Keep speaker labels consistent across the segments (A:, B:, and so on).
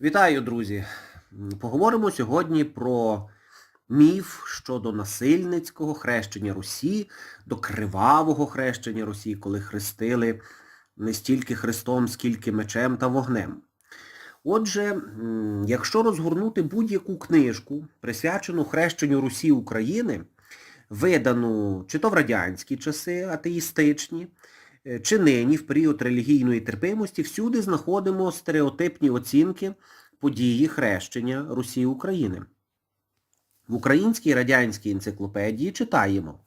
A: Вітаю, друзі! Поговоримо сьогодні про міф щодо насильницького хрещення Русі, до кривавого хрещення Русі, коли хрестили не стільки Христом, скільки мечем та вогнем. Отже, якщо розгорнути будь-яку книжку, присвячену хрещенню Русі України, видану чи то в радянські часи атеїстичні, чи нині в період релігійної терпимості, всюди знаходимо стереотипні оцінки події хрещення Русі України. В українській радянській енциклопедії читаємо,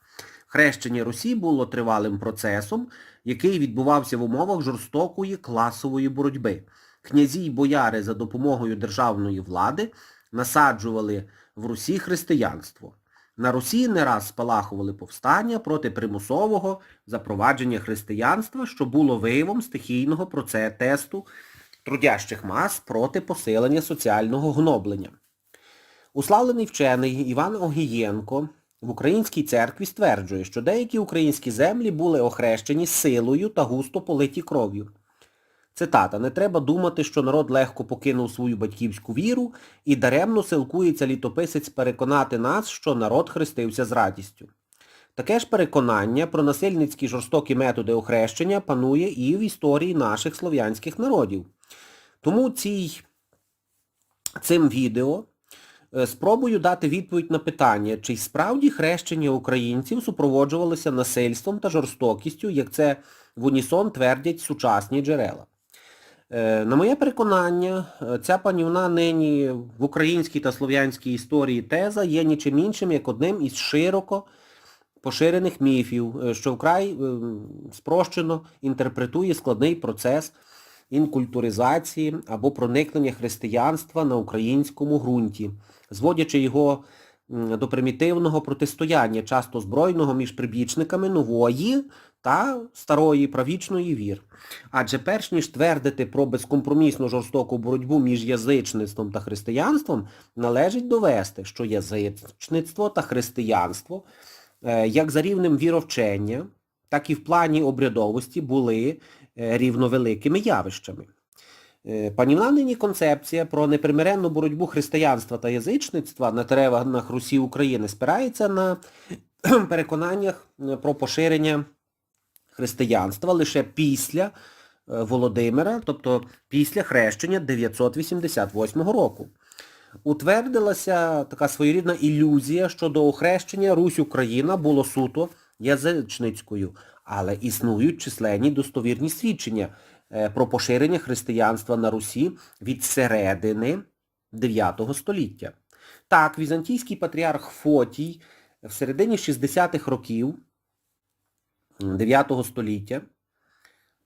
A: хрещення Русі було тривалим процесом, який відбувався в умовах жорстокої класової боротьби. Князі й бояри за допомогою державної влади насаджували в Русі християнство. На Русі не раз спалахували повстання проти примусового запровадження християнства, що було виявом стихійного процесу трудящих мас проти посилення соціального гноблення. Уславлений вчений Іван Огієнко в українській церкві стверджує, що деякі українські землі були охрещені силою та густо политі кров'ю. Цитата. Не треба думати, що народ легко покинув свою батьківську віру і даремно силкується літописець переконати нас, що народ хрестився з радістю. Таке ж переконання про насильницькі жорстокі методи охрещення панує і в історії наших слов'янських народів. Тому цій, цим відео е, спробую дати відповідь на питання, чи справді хрещення українців супроводжувалося насильством та жорстокістю, як це в унісон твердять сучасні джерела. Е, На моє переконання, е, ця панівна нині в українській та слов'янській історії теза є нічим іншим, як одним із широко поширених міфів, е, що вкрай спрощено інтерпретує складний процес інкультуризації або проникнення християнства на українському ґрунті, зводячи його до примітивного протистояння, часто збройного між прибічниками нової та старої правічної вір. Адже перш ніж твердити про безкомпромісну жорстоку боротьбу між язичництвом та християнством, належить довести, що язичництво та християнство е, як за рівнем віровчення, так і в плані обрядовості були е, рівновеликими явищами. Е, Панівна нині концепція про непримиренну боротьбу християнства та язичництва на теренах Русі України спирається на переконаннях про поширення християнства лише після е, Володимира, тобто після хрещення 988 року. Утвердилася така своєрідна ілюзія, що до охрещення Русь-Україна було суто язичницькою, але існують численні достовірні свідчення е, про поширення християнства на Русі від середини 9 століття. Так, візантійський патріарх Фотій в середині 60-х років 9 століття,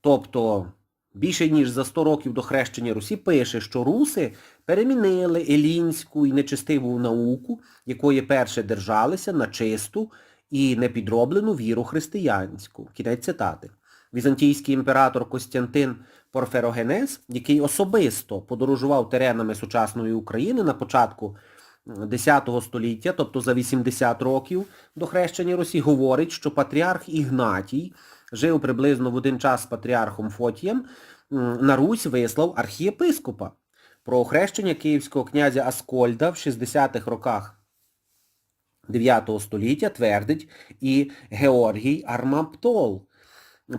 A: тобто більше ніж за 100 років до хрещення Русі, пише, що руси перемінили елінську і нечистиву науку, якої перше держалися на чисту і непідроблену віру християнську. Кінець цитати. Візантійський імператор Костянтин Порферогенес, який особисто подорожував теренами сучасної України на початку X століття, тобто за 80 років до хрещення Русі, говорить, що патріарх Ігнатій жив приблизно в один час з патріархом Фотієм, на Русь вислав архієпископа. Про охрещення київського князя Аскольда в 60-х роках 9 століття твердить і Георгій Армаптол.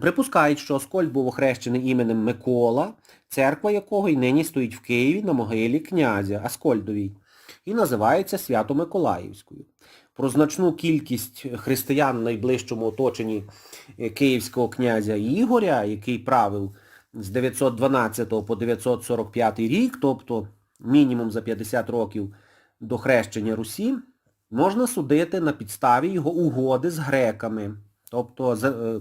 A: Припускають, що Аскольд був охрещений іменем Микола, церква якого й нині стоїть в Києві на могилі князя Аскольдовій і називається Свято-Миколаївською. Про значну кількість християн в найближчому оточенні е, київського князя Ігоря, який правив з 912 по 945 рік, тобто мінімум за 50 років до хрещення Русі, можна судити на підставі його угоди з греками, тобто з е,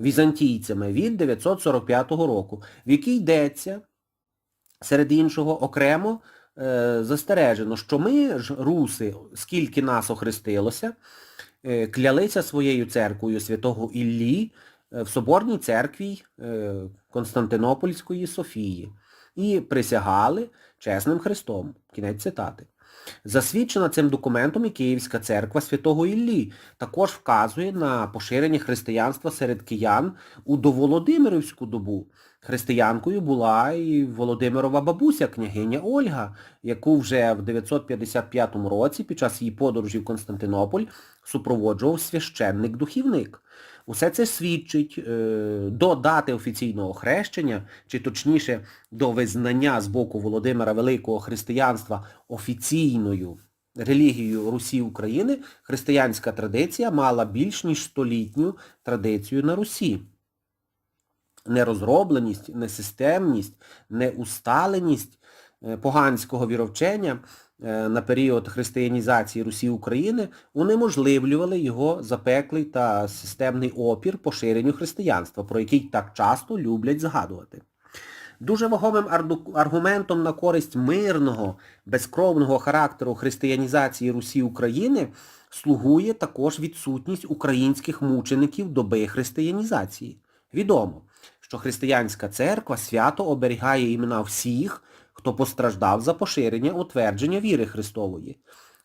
A: візантійцями від 945 року, в якій йдеться, серед іншого, окремо застережено, що ми ж, руси, скільки нас охрестилося, е, клялися своєю церквою святого Іллі е, в Соборній церкві е, Константинопольської Софії і присягали чесним Христом. Кінець цитати. Засвідчена цим документом і Київська церква Святого Іллі також вказує на поширення християнства серед киян у доволодимирівську добу, християнкою була і Володимирова бабуся, княгиня Ольга, яку вже в 955 році під час її подорожі в Константинополь супроводжував священник-духівник. Усе це свідчить е, до дати офіційного хрещення, чи точніше до визнання з боку Володимира Великого християнства офіційною релігією Русі України, християнська традиція мала більш ніж столітню традицію на Русі. Нерозробленість, несистемність, неусталеність е, поганського віровчення на період християнізації Русі України унеможливлювали його запеклий та системний опір поширенню християнства, про який так часто люблять згадувати. Дуже вагомим аргументом на користь мирного, безкровного характеру християнізації Русі України слугує також відсутність українських мучеників доби християнізації. Відомо, що християнська церква свято оберігає імена всіх, хто постраждав за поширення утвердження віри Христової.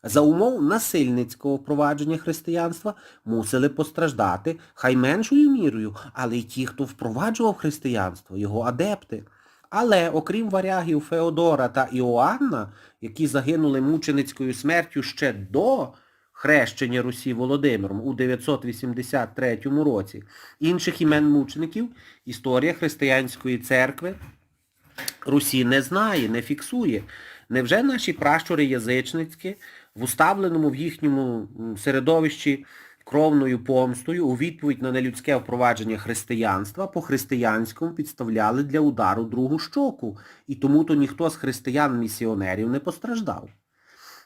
A: За умов насильницького впровадження християнства мусили постраждати хай меншою мірою, але й ті, хто впроваджував християнство, його адепти. Але, окрім варягів Феодора та Іоанна, які загинули мученицькою смертю ще до хрещення Русі Володимиром у 983 році, інших імен мучеників історія християнської церкви Русі не знає, не фіксує. Невже наші пращури язичницькі в уставленому в їхньому середовищі кровною помстою у відповідь на нелюдське впровадження християнства по-християнському підставляли для удару другу щоку, і тому-то ніхто з християн-місіонерів не постраждав.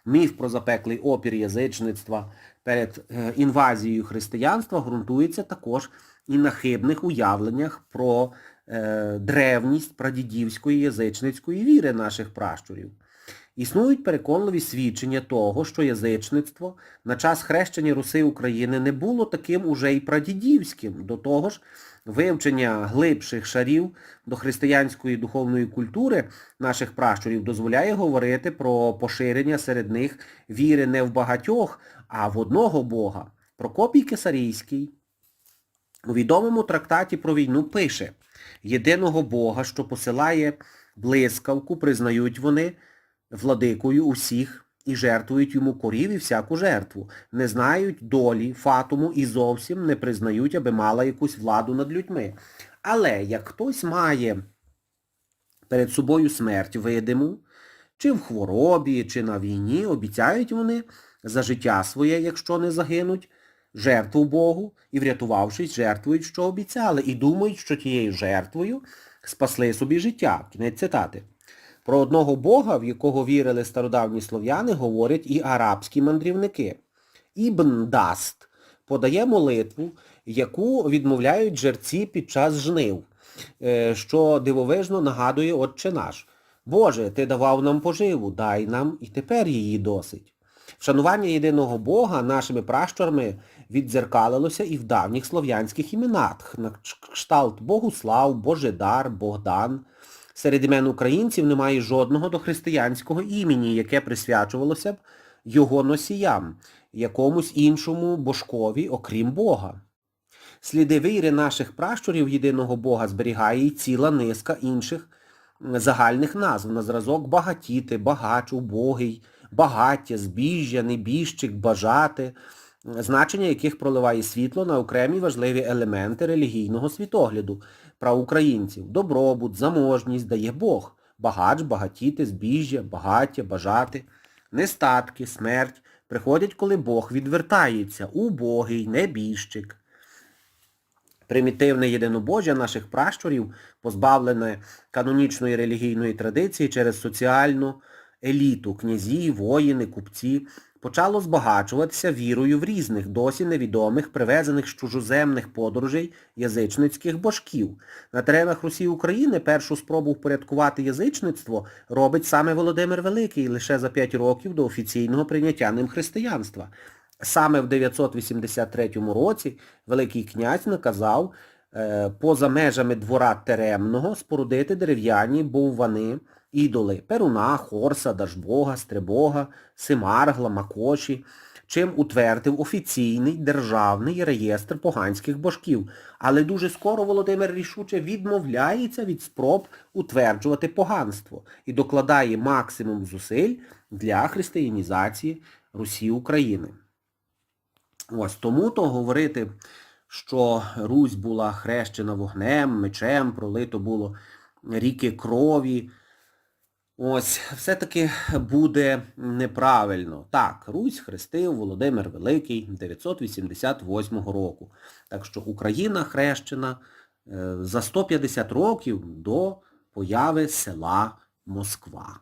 A: Міф про запеклий опір язичництва перед е, інвазією християнства ґрунтується також і на хибних уявленнях про е, древність прадідівської язичницької віри наших пращурів. Існують переконливі свідчення того, що язичництво на час хрещення Руси України не було таким уже і прадідівським. До того ж, вивчення глибших шарів до християнської духовної культури наших пращурів дозволяє говорити про поширення серед них віри не в багатьох, а в одного Бога. Прокопій Кесарійський у відомому трактаті про війну пише «Єдиного Бога, що посилає блискавку, признають вони владикою усіх і жертвують йому корів і всяку жертву, не знають долі, фатуму і зовсім не признають, аби мала якусь владу над людьми. Але як хтось має перед собою смерть видиму, чи в хворобі, чи на війні, обіцяють вони за життя своє, якщо не загинуть, жертву Богу і, врятувавшись, жертвують, що обіцяли, і думають, що тією жертвою спасли собі життя. Кінець цитати. Про одного Бога, в якого вірили стародавні слов'яни, говорять і арабські мандрівники. Ібн Даст подає молитву, яку відмовляють жерці під час жнив, е, що дивовижно нагадує Отче наш. Боже, Ти давав нам поживу, дай нам і тепер її досить. Вшанування єдиного Бога нашими пращурами віддзеркалилося і в давніх слов'янських іменах, на кшталт Богуслав, Божедар, Богдан. Серед імен українців немає жодного дохристиянського імені, яке присвячувалося б його носіям, якомусь іншому божкові, окрім Бога. Сліди віри наших пращурів єдиного Бога зберігає і ціла низка інших загальних назв на зразок багатіти, багач, убогий, багаття, збіжжя, небіжчик, бажати, значення яких проливає світло на окремі важливі елементи релігійного світогляду правоукраїнців. Добробут, заможність дає Бог. Багач, багатіти, збіжжя, багаття, бажати. Нестатки, смерть приходять, коли Бог відвертається. Убогий, небіжчик. Примітивне єдинобожжя наших пращурів, позбавлене канонічної релігійної традиції через соціальну еліту, князі, воїни, купці, почало збагачуватися вірою в різних, досі невідомих, привезених з чужоземних подорожей язичницьких божків. На теренах Русі України першу спробу впорядкувати язичництво робить саме Володимир Великий лише за 5 років до офіційного прийняття ним християнства. Саме в 983 році Великий князь наказав е, поза межами двора Теремного спорудити дерев'яні боввани, ідоли Перуна, Хорса, Дажбога, Стребога, Симаргла, Макоші, чим утвердив офіційний державний реєстр поганських божків. Але дуже скоро Володимир рішуче відмовляється від спроб утверджувати поганство і докладає максимум зусиль для християнізації Русі України. Ось тому то говорити, що Русь була хрещена вогнем, мечем, пролито було ріки крові. Ось, все-таки буде неправильно. Так, Русь хрестив Володимир Великий 988 року. Так що Україна хрещена е, за 150 років до появи села Москва.